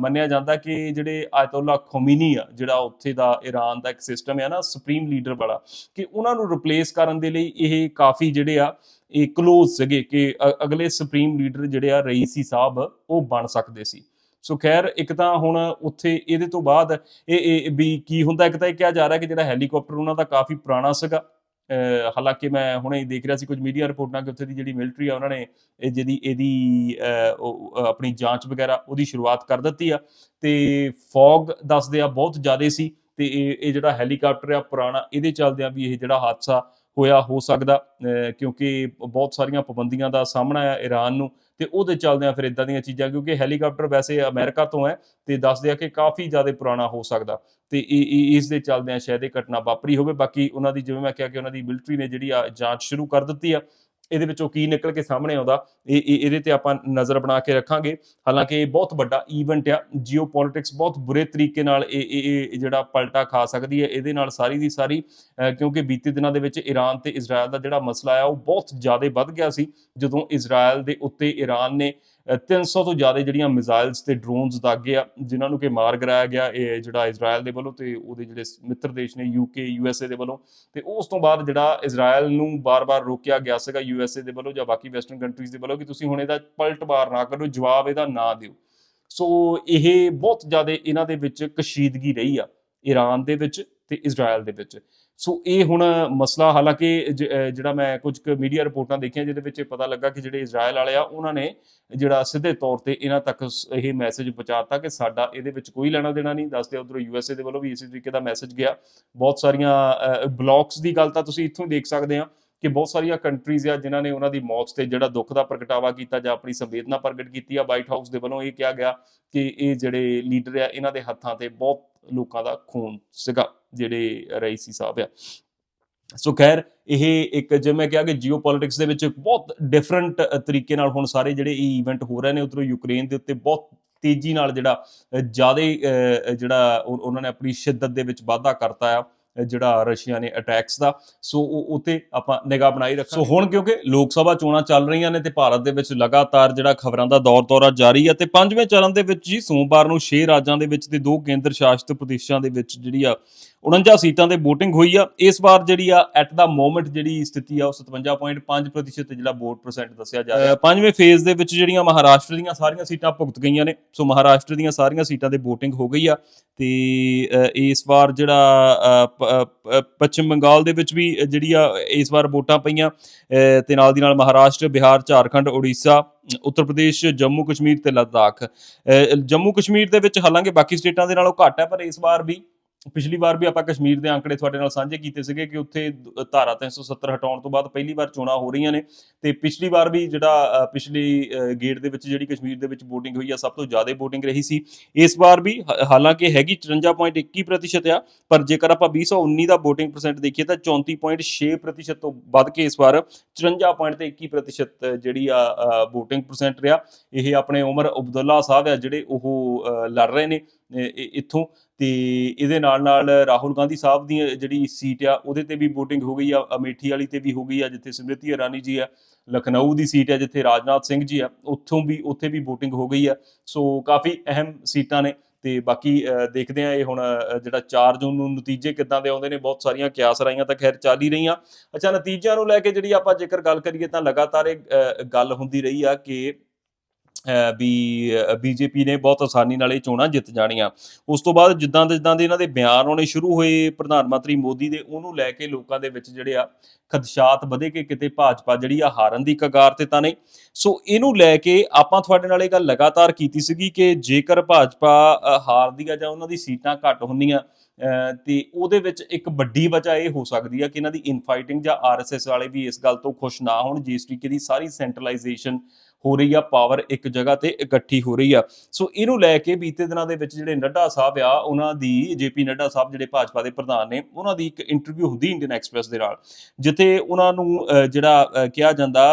ਮੰਨਿਆ ਜਾਂਦਾ ਕਿ ਜਿਹੜੇ ਆਇਤੁੱਲਾ ਖੋਮੀਨੀ ਆ, ਜਿਹੜਾ ਉੱਥੇ ਦਾ ਈਰਾਨ ਦਾ ਇੱਕ ਸਿਸਟਮ ਹੈ ਨਾ ਸੁਪਰੀਮ ਲੀਡਰ ਵਾਲਾ, ਕਿ ਉਹਨਾਂ ਨੂੰ ਰਿਪਲੇਸ ਕਰਨ ਦੇ ਲਈ ਇਹ ਕਾਫੀ ਜਿਹੜੇ ਆ, ਇਹ ਕਲੋਜ਼ ਸੀਗੇ ਕਿ ਅਗਲੇ ਸੁਪਰੀਮ ਲੀਡਰ ਜਿਹੜੇ ਆ ਰਈਸੀ ਸਾਹਿਬ, ਉਹ ਬਣ ਸਕਦੇ ਸੀ। ਸੋ ਖੈਰ ਇੱਕ ਤਾਂ ਹੁਣ ਉੱਥੇ ਇਹਦੇ ਤੋਂ ਬਾਅਦ ਇਹ ਇਹ ਵੀ ਕੀ ਹੁੰਦਾ ਇੱਕ ਤਾਂ ਇਹ ਕਿਹਾ ਜਾ ਰਿਹਾ ਕਿ ਜਿਹੜਾ ਹੈਲੀਕਾਪਟਰ ਉਹਨਾਂ ਦਾ ਕਾਫੀ ਪੁਰਾਣਾ ਸੀਗਾ। ਅਹ ਹਾਲਾਂਕਿ ਮੈਂ ਹੁਣੇ ਹੀ ਦੇਖ ਰਿਹਾ ਸੀ ਕੁਝ ਮੀਡੀਆ ਰਿਪੋਰਟਾਂ ਕਿ ਉੱਥੇ ਦੀ ਜਿਹੜੀ ਮਿਲਟਰੀ ਆ ਉਹਨਾਂ ਨੇ ਇਹ ਜਿਹਦੀ ਇਹਦੀ ਅਹ, ਆਪਣੀ ਜਾਂਚ ਵਗੈਰਾ ਉਹਦੀ ਸ਼ੁਰੂਆਤ ਕਰ ਦਿੱਤੀ ਆ। ਤੇ ਫੌਗ ਦੱਸਦੇ ਆ ਬਹੁਤ ਜ਼ਿਆਦਾ ਸੀ ਤੇ ਇਹ ਇਹ ਜਿਹੜਾ ਹੈਲੀਕਾਪਟਰ ਆ ਪੁਰਾਣਾ ਇਹਦੇ ਚੱਲਦਿਆਂ ਵੀ ਇਹ ਜਿਹੜਾ ਹਾਦਸਾ ਹੋਇਆ ਹੋ ਸਕਦਾ। ਅਹ, ਕਿਉਂਕਿ ਬਹੁਤ ਸਾਰੀਆਂ ਪਾਬੰਦੀਆਂ ਦਾ ਸਾਹਮਣਾ ਆ ਈਰਾਨ ਨੂੰ। ਤੇ ਉਹਦੇ ਚੱਲਦਿਆਂ ਫਿਰ ਇਦਾਂ ਦੀਆਂ ਚੀਜ਼ਾਂ, ਕਿਉਂਕਿ ਹੈਲੀਕਾਪਟਰ ਵੈਸੇ ਅਮਰੀਕਾ ਤੋਂ ਹੈ ਤੇ ਦੱਸਦੇ ਆ ਕਿ ਕਾਫੀ ਜ਼ਿਆਦਾ ਪੁਰਾਣਾ ਹੋ ਸਕਦਾ। ਤੇ ਇਹ ਇਹ- ਇਸ ਦੇ ਚੱਲਦਿਆਂ ਸ਼ਾਇਦ ਇਹ ਘਟਨਾ ਵਾਪਰੀ ਹੋਵੇ। ਬਾਕੀ ਉਹਨਾਂ ਦੀ, ਜਿਵੇਂ ਮੈਂ ਕਿਹਾ ਕਿ ਉਹਨਾਂ ਦੀ ਮਿਲਟਰੀ ਨੇ ਜਿਹੜੀ ਆ ਜਾਂਚ ਸ਼ੁਰੂ ਕਰ ਦਿੱਤੀ ਆ ਇਹਦੇ ਵਿੱਚੋਂ ਕੀ ਨਿਕਲ ਕੇ ਸਾਹਮਣੇ ਆਉਂਦਾ, ਇਹ, ਇਹ- ਇਹਦੇ ਤੇ ਆਪਾਂ ਨਜ਼ਰ ਬਣਾ ਕੇ ਰੱਖਾਂਗੇ। ਹਾਲਾਂਕਿ ਇਹ ਬਹੁਤ ਵੱਡਾ ਈਵੈਂਟ ਆ ਜੀਓਪੋਲਿਟਿਕਸ ਬਹੁਤ ਬੁਰੇ ਤਰੀਕੇ ਨਾਲ ਇਹ ਇਹ ਜਿਹੜਾ ਪਲਟਾ ਖਾ ਸਕਦੀ ਹੈ, ਇਹਦੇ ਨਾਲ ਸਾਰੀ ਦੀ ਸਾਰੀ ਕਿਉਂਕਿ ਬੀਤੇ ਦਿਨਾਂ ਦੇ ਵਿੱਚ ਈਰਾਨ ਤੇ ਇਜ਼ਰਾਈਲ ਦਾ ਜਿਹੜਾ ਮਸਲਾ ਆ, ਉਹ ਬਹੁਤ ਜ਼ਿਆਦਾ ਵੱਧ ਗਿਆ ਸੀ, ਜਦੋਂ ਇਜ਼ਰਾਈਲ ਦੇ ਉੱਤੇ ਈਰਾਨ ਨੇ 300 ਤੋਂ ਜ਼ਿਆਦਾ ਜਿਹੜੀਆਂ ਮਿਜ਼ਾਈਲਸ ਤੇ ਡਰੋਨਸ ਦਾਗੇ ਆ, ਜਿਨ੍ਹਾਂ ਨੂੰ ਕਿ ਮਾਰ ਕਰਾਇਆ ਗਿਆ, ਇਹ ਜਿਹੜਾ ਇਜ਼ਰਾਈਲ ਦੇ ਵੱਲੋਂ ਤੇ ਉਹਦੇ ਜਿਹੜੇ ਮਿੱਤਰ ਦੇਸ਼ ਨੇ ਯੂਕੇ ਯੂਐਸਏ ਦੇ ਵੱਲੋਂ ਤੇ ਉਸ ਤੋਂ ਬਾਅਦ ਜਿਹੜਾ ਇਜ਼ਰਾਈਲ ਨੂੰ ਬਾਰ-ਬਾਰ ਰੋਕਿਆ ਗਿਆ ਸੀਗਾ ਯੂਐਸਏ ਦੇ ਵੱਲੋਂ ਜਾਂ ਬਾਕੀ ਵੈਸਟਰਨ ਕੰਟਰੀਜ਼ ਦੇ ਵੱਲੋਂ ਕਿ ਤੁਸੀਂ ਹੁਣ ਇਹਦਾ ਪਲਟਵਾਰ ਨਾ ਕਰੋ, ਜਵਾਬ ਇਹਦਾ ਨਾ ਦਿਓ। ਸੋ ਇਹ ਬਹੁਤ ਜ਼ਿਆਦਾ ਇਹਨਾਂ ਦੇ ਵਿੱਚ ਕਸ਼ੀਦਗੀ ਰਹੀ ਆ ਈਰਾਨ ਦੇ ਵਿੱਚ ਤੇ ਇਜ਼ਰਾਈਲ ਦੇ ਵਿੱਚ। ਸੋ ਇਹ ਹੁਣ ਮਸਲਾ, ਹਾਲਾਂਕਿ ਜਿਹੜਾ ਮੈਂ ਕੁਝ ਕੁ ਮੀਡੀਆ ਰਿਪੋਰਟਾਂ ਦੇਖੀਆਂ ਜਿਹਦੇ ਵਿੱਚ ਇਹ ਪਤਾ ਲੱਗਾ ਕਿ ਜਿਹੜੇ ਇਜ਼ਰਾਈਲ ਵਾਲੇ ਆ, ਉਹਨਾਂ ਨੇ ਜਿਹੜਾ ਸਿੱਧੇ ਤੌਰ ਤੇ ਇਹਨਾਂ ਤੱਕ ਸ- ਇਹ ਮੈਸੇਜ ਪਹੁੰਚਾਤਾ ਕਿ ਸਾਡਾ ਇਹਦੇ ਵਿੱਚ ਕੋਈ ਲੈਣਾ ਦੇਣਾ ਨਹੀਂ। ਦੱਸਦੇ ਉਧਰੋਂ ਯੂਐਸਏ ਦੇ ਵੱਲੋਂ ਵੀ ਇਸੇ ਤਰੀਕੇ ਦਾ ਮੈਸੇਜ ਗਿਆ। ਬਹੁਤ ਸਾਰੀਆਂ ਬਲੌਕਸ ਦੀ ਗੱਲ ਤਾਂ ਤੁਸੀਂ ਇੱਥੋਂ ਹੀ ਦੇਖ ਸਕਦੇ ਆ ਕਿ ਬਹੁਤ ਸਾਰੀਆਂ ਕੰਟਰੀਜ਼ ਆ ਜਿਨ੍ਹਾਂ ਨੇ ਉਹਨਾਂ ਦੀ ਮੌਤ ਤੇ ਜਿਹੜਾ ਦੁੱਖ ਦਾ ਪ੍ਰਗਟਾਵਾ ਕੀਤਾ ਜਾਂ ਆਪਣੀ ਸੰਵੇਦਨਾ ਪ੍ਰਗਟ ਕੀਤੀ ਆ। ਵਾਈਟ ਹਾਊਸ ਦੇ ਵੱਲੋਂ ਇਹ ਕਿਹਾ ਗਿਆ ਕਿ ਇਹ ਜਿਹੜੇ ਲੀਡਰ ਆ, ਇਹਨਾਂ ਦੇ ਹੱਥਾਂ ਤੇ ਬਹੁਤ ਲੋਕਾਂ ਦਾ ਖੂਨ ਸੀਗਾ, ਜਿਹੜੇ ਰਈਸੀ ਸਾਹਿਬ ਆ। ਸੋ ਖੈਰ, ਇਹ ਇੱਕ ਜਿਵੇਂ ਮੈਂ ਕਿਹਾ ਕਿ ਜੀਓਪੋਲਿਟਿਕਸ ਦੇ ਵਿੱਚ ਬਹੁਤ ਡਿਫਰੈਂਟ ਤਰੀਕੇ ਨਾਲ ਹੁਣ ਸਾਰੇ ਜਿਹੜੇ ਇਹ ਇਵੈਂਟ ਹੋ ਰਹੇ ਨੇ, ਉਧਰੋਂ ਯੂਕਰੇਨ ਦੇ ਉੱਤੇ ਬਹੁਤ ਤੇਜ਼ੀ ਨਾਲ ਜਿਹੜਾ ਜ਼ਿਆਦਾ ਜਿਹੜਾ ਉਹਨਾਂ ਨੇ ਆਪਣੀ ਸ਼ਿੱਦਤ ਦੇ ਵਿੱਚ ਵਾਧਾ ਕਰਤਾ ਆ। ਜਿਹੜਾ ਰਸ਼ੀਆ ਨੇ ਅਟੈਕਸ ਦਾ, ਸੋ ਉਹ ਉਤੇ ਆਪਾਂ ਨਿਗਾਹ ਬਣਾਈ ਰੱਖਾਂਗੇ। ਸੋ ਹੁਣ ਕਿਉਂਕਿ ਲੋਕ ਸਭਾ ਚੋਣਾਂ ਚੱਲ ਰਹੀਆਂ ਨੇ ਤੇ ਭਾਰਤ ਦੇ ਵਿੱਚ ਲਗਾਤਾਰ ਜਿਹੜਾ ਖਬਰਾਂ ਦਾ ਦੌਰ ਦੌਰਾ ਜਾਰੀ ਹੈ ਤੇ ਪੰਜਵੇਂ ਚਰਨ ਦੇ ਵਿੱਚ ਜੀ ਸੋਮਵਾਰ ਨੂੰ 6 ਰਾਜਾਂ ਦੇ ਵਿੱਚ ਤੇ ਦੋ ਕੇਂਦਰ ਸ਼ਾਸਿਤ ਪ੍ਰਦੇਸ਼ਾਂ ਦੇ ਵਿੱਚ ਜਿਹੜੀ ਆ 49 ਸੀਟਾਂ ਤੇ VOTING ਹੋਈ ਆ। ਇਸ ਵਾਰ ਜਿਹੜੀ ਆ ਐਟ ਦਾ ਮੋਮੈਂਟ ਜਿਹੜੀ ਸਥਿਤੀ ਆ ਉਹ 57.5% ਤੇ ਜਿਹੜਾ ਵੋਟ ਪਰਸੈਂਟ ਦੱਸਿਆ ਜਾ ਰਿਹਾ। ਪੰਜਵੇਂ ਫੇਜ਼ ਦੇ ਵਿੱਚ ਜਿਹੜੀਆਂ ਮਹਾਰਾਸ਼ਟਰ ਦੀਆਂ ਸਾਰੀਆਂ ਸੀਟਾਂ ਭੁਗਤ ਗਈਆਂ ਨੇ। ਸੋ ਮਹਾਰਾਸ਼ਟਰ ਦੀਆਂ ਸਾਰੀਆਂ ਸੀਟਾਂ ਤੇ VOTING ਹੋ ਗਈ ਆ। ਤੇ ਇਸ ਵਾਰ ਜਿਹੜਾ ਪੱਛਮ ਬੰਗਾਲ ਦੇ ਵਿੱਚ ਵੀ ਜਿਹੜੀ ਆ ਇਸ ਵਾਰ ਵੋਟਾਂ ਪਈਆਂ। ਤੇ ਨਾਲ ਦੀ ਨਾਲ ਮਹਾਰਾਸ਼ਟਰ ਬਿਹਾਰ ਝਾਰਖੰਡ ਉੜੀਸਾ ਉੱਤਰ ਪ੍ਰਦੇਸ਼ ਜੰਮੂ ਕਸ਼ਮੀਰ ਤੇ ਲੱਦਾਖ। ਜੰਮੂ ਕਸ਼ਮੀਰ ਦੇ ਵਿੱਚ ਹਾਲਾਂਕਿ ਬਾਕੀ ਸਟੇਟਾਂ ਦੇ ਨਾਲੋਂ ਘੱਟ ਹੈ ਪਰ ਇਸ ਵਾਰ ਵੀ ਪਿਛਲੀ ਵਾਰ ਵੀ ਆਪਾਂ ਕਸ਼ਮੀਰ ਦੇ ਅੰਕੜੇ ਤੁਹਾਡੇ ਨਾਲ ਸਾਂਝੇ ਕੀਤੇ ਸੀਗੇ ਕਿ ਉੱਥੇ ਦ- ਧਾਰਾ 370 ਹਟਾਉਣ ਤੋਂ ਬਾਅਦ ਪਹਿਲੀ ਵਾਰ ਚੋਣਾਂ ਹੋ ਰਹੀਆਂ ਨੇ ਤੇ ਪਿਛਲੀ ਵਾਰ ਵੀ ਜਿਹੜਾ ਪਿਛਲੀ ਗੇਟ ਦੇ ਵਿੱਚ ਜਿਹੜੀ ਕਸ਼ਮੀਰ ਦੇ ਵਿੱਚ VOTING ਹੋਈ ਆ, ਸਭ ਤੋਂ ਜ਼ਿਆਦਾ VOTING ਰਹੀ ਸੀ। ਇਸ ਵਾਰ ਵੀ ਹਾਲਾਂਕਿ ਹੈਗੀ 54.21% ਆ, ਪਰ ਜੇਕਰ ਆਪਾਂ 2019 ਦਾ VOTING ਪਰਸੈਂਟ ਦੇਖੀਏ ਤਾਂ 34.6% ਤੋਂ ਵੱਧ ਕੇ ਇਸ ਵਾਰ 54.21% ਜਿਹੜੀ ਆ VOTING ਪਰਸੈਂਟ ਰਿਹਾ। ਇਹ ਆਪਣੇ ਉਮਰ ਅਬਦੁੱਲਾ ਸਾਹਿਬ ਆ ਜਿਹੜੇ ਉਹ ਲੜ ਰਹੇ ਨੇ। ਇੱਥੋਂ ਤੇ ਇਹਦੇ ਨਾਲ ਨਾਲ ਰਾਹੁਲ ਗਾਂਧੀ ਸਾਹਿਬ ਦੀ ਜਿਹੜੀ ਸੀਟ ਆ, ਉਹਦੇ ਤੇ ਵੀ VOTING ਹੋ ਗਈ ਆ, ਅਮੇਠੀ ਵਾਲੀ ਤੇ ਵੀ ਹੋ ਗਈ ਆ, ਜਿੱਥੇ ਸਮ੍ਰਿਤੀ ਇਰਾਨੀ ਜੀ ਆ, ਲਖਨਊ ਦੀ ਸੀਟ ਆ, ਜਿੱਥੇ ਰਾਜਨਾਥ ਸਿੰਘ ਜੀ ਆ, ਉੱਥੋਂ ਵੀ, ਉੱਥੇ ਵੀ VOTING ਹੋ ਗਈ ਆ। ਸੋ ਕਾਫੀ ਅਹਿਮ ਸੀਟਾਂ ਨੇ ਤੇ ਬਾਕੀ ਦੇਖਦੇ ਆ ਇਹ ਹੁਣ ਜਿਹੜਾ 4 ਜੂਨ ਨੂੰ ਨਤੀਜੇ ਕਿੱਦਾਂ ਦੇ ਆਉਂਦੇ ਨੇ, ਬਹੁਤ ਸਾਰੀਆਂ ਕਿਆਸ ਰਾਈਆਂ ਤਾਂ ਖੈਰ ਚੱਲ ਹੀ ਰਹੀਆਂ। ਅੱਛਾ, ਨਤੀਜਿਆਂ ਨੂੰ ਲੈ ਕੇ ਜਿਹੜੀ ਆਪਾਂ ਜੇਕਰ ਗੱਲ ਕਰੀਏ ਤਾਂ ਲਗਾਤਾਰ ਇਹ ਗੱਲ ਹੁੰਦੀ ਰਹੀ ਆ ਕਿ ਵੀ ਬੀਜੇਪੀ ਨੇ ਬਹੁਤ ਆਸਾਨੀ ਨਾਲ ਇਹ ਚੋਣਾਂ ਜਿੱਤ ਜਾਣੀਆਂ। ਉਸ ਤੋਂ ਬਾਅਦ ਜਿੱਦਾਂ ਦੇ ਜਿੱਦਾਂ ਦੇ ਇਹਨਾਂ ਦੇ ਬਿਆਨ ਆਉਣੇ ਸ਼ੁਰੂ ਹੋਏ ਪ੍ਰਧਾਨ ਮੰਤਰੀ ਮੋਦੀ ਦੇ ਉਹਨੂੰ ਲੈ ਕੇ ਲੋਕਾਂ ਦੇ ਵਿੱਚ ਜਿਹੜੇ ਆ ਖਦਸ਼ਾਤ ਵਧੇ ਕਿ ਕਿਤੇ ਭਾਜਪਾ ਜਿਹੜੀ ਆ ਹਾਰਨ ਦੀ ਕਗਾਰ ਤੇ ਤਾਂ ਨਹੀਂ। ਸੋ ਇਹਨੂੰ ਲੈ ਕੇ ਆਪਾਂ ਤੁਹਾਡੇ ਨਾਲ ਇਹ ਗੱਲ ਲਗਾਤਾਰ ਕੀਤੀ ਸੀਗੀ ਕਿ ਜੇਕਰ ਭਾਜਪਾ ਹਾਰਦੀ ਆ ਜਾਂ ਉਹਨਾਂ ਦੀ ਸੀਟਾਂ ਘੱਟ ਹੁੰਦੀਆਂ ਅ, ਤੇ ਉਹਦੇ ਵਿੱਚ ਇੱਕ ਵੱਡੀ ਵਜ੍ਹਾ ਇਹ ਹੋ ਸਕਦੀ ਆ ਕਿ ਇਹਨਾਂ ਦੀ ਇਨਫਾਈਟਿੰਗ ਜਾਂ ਆਰਐਸਐਸ ਵਾਲੇ ਵੀ ਇਸ ਗੱਲ ਤੋਂ ਖੁਸ਼ ਨਾ ਹੋਣ ਜਿਸ ਤਰੀਕੇ ਦੀ ਸਾਰੀ ਸੈਂਟਰਲਾਈਜੇਸ਼ਨ ਹੋ ਰਹੀ ਆ ਪਾਵਰ ਇੱਕ ਜਗ੍ਹਾ ਤੇ ਇਕੱਠੀ ਹੋ ਰਹੀ ਆ। ਸੋ ਇਹਨੂੰ ਲੈ ਕੇ ਬੀਤੇ ਦਿਨਾਂ ਦੇ ਵਿੱਚ ਜਿਹੜੇ ਨੱਡਾ ਸਾਹਿਬ ਆ ਉਹਨਾਂ ਦੀ ਜੇਪੀ ਨੱਡਾ ਸਾਹਿਬ ਜਿਹੜੇ ਭਾਜਪਾ ਦੇ ਪ੍ਰਧਾਨ ਨੇ ਉਹਨਾਂ ਦੀ ਇੱਕ ਇੰਟਰਵਿਊ ਹੁੰਦੀ ਇੰਡੀਅਨ ਐਕਸਪ੍ਰੈਸ ਦੇ ਨਾਲ ਜਿੱਥੇ ਉਹਨਾਂ ਨੂੰ ਜਿਹੜਾ ਕਿਹਾ ਜਾਂਦਾ